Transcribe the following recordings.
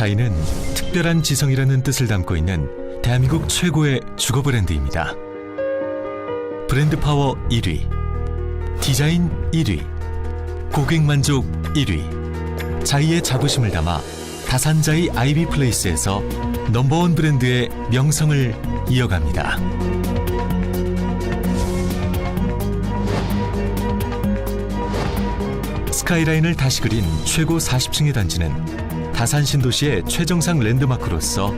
자이는 특별한 지성이라는 뜻을 담고 있는 대한민국 최고의 주거 브랜드입니다. 브랜드 파워 1위, 디자인 1위, 고객 만족 1위. 자이의 자부심을 담아 다산자이 아이비 플레이스에서 넘버원 브랜드의 명성을 이어갑니다. 스카이라인을 다시 그린 최고 40층의 단지는 다산 신도시의 최정상 랜드마크로서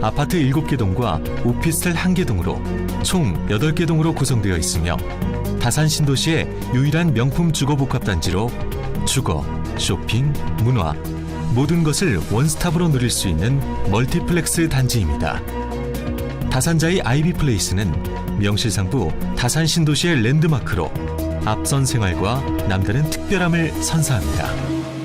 아파트 7개 동과 오피스텔 1개 동으로 총 8개 동으로 구성되어 있으며 다산 신도시의 유일한 명품 주거 복합 단지로 주거, 쇼핑, 문화 모든 것을 원스톱으로 누릴 수 있는 멀티플렉스 단지입니다. 다산자의 아이비 플레이스는 명실상부 다산 신도시의 랜드마크로 앞선 생활과 남다른 특별함을 선사합니다.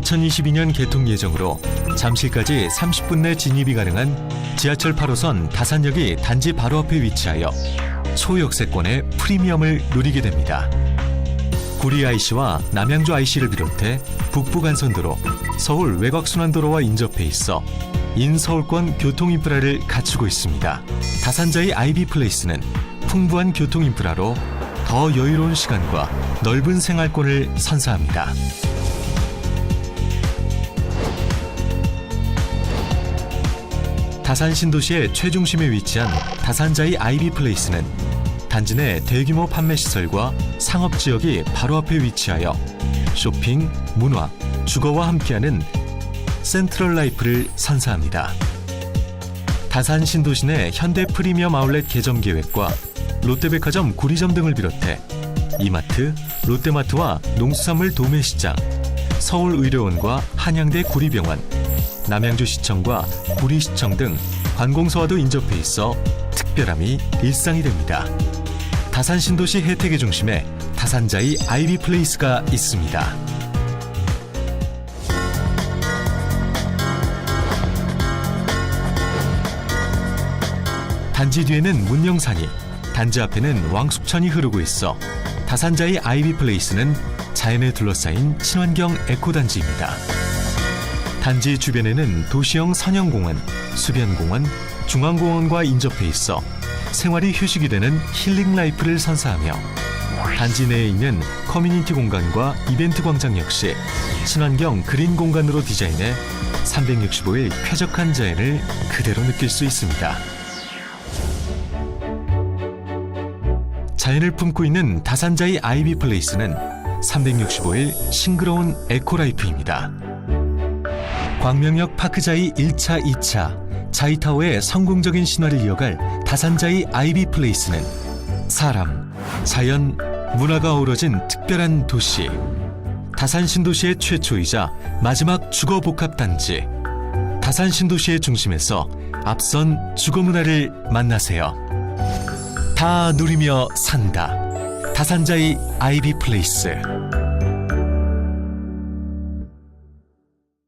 (2022년) 개통 예정으로 잠실까지 (30분) 내 진입이 가능한 지하철 8호선 다산역이 단지 바로 앞에 위치하여 초역세권의 프리미엄을 누리게 됩니다. 구리 IC와 남양주 IC를 비롯해 북부간선도로, 서울 외곽순환도로와 인접해 있어 인서울권 교통 인프라를 갖추고 있습니다. 다산자의 아이비 플레이스는 풍부한 교통 인프라로 더 여유로운 시간과 넓은 생활권을 선사합니다. 다산 신도시의 최중심에 위치한 다산자이 아이비 플레이스는 단지 내 대규모 판매 시설과 상업 지역이 바로 앞에 위치하여 쇼핑, 문화, 주거와 함께하는 센트럴 라이프를 선사합니다. 다산 신도시 내 현대 프리미엄 아울렛 개점 계획과 롯데백화점 구리점 등을 비롯해 이마트, 롯데마트와 농수산물 도매시장, 서울의료원과 한양대 구리병원, 남양주시청과 구리시청 등 관공서와도 인접해 있어 특별함이 일상이 됩니다. 다산 신도시 혜택의 중심에 다산자이 아이비 플레이스가 있습니다. 단지 뒤에는 문영산이, 단지 앞에는 왕숙천이 흐르고 있어 다산자의 아이비 플레이스는 자연에 둘러싸인 친환경 에코단지입니다. 단지 주변에는 도시형 선형공원, 수변공원, 중앙공원과 인접해 있어 생활이 휴식이 되는 힐링 라이프를 선사하며 단지 내에 있는 커뮤니티 공간과 이벤트 광장 역시 친환경 그린 공간으로 디자인해 365일 쾌적한 자연을 그대로 느낄 수 있습니다. 자연을 품고 있는 다산자의 아이비 플레이스는 365일 싱그러운 에코라이프입니다. 광명역 파크자이 1차, 2차 자이타워의 성공적인 신화를 이어갈 다산자이 아이비 플레이스는 사람, 자연, 문화가 어우러진 특별한 도시 다산 신도시의 최초이자 마지막 주거 복합 단지 다산 신도시의 중심에서 앞선 주거 문화를 만나세요. 다 누리며 산다. 다산자이 아이비 플레이스.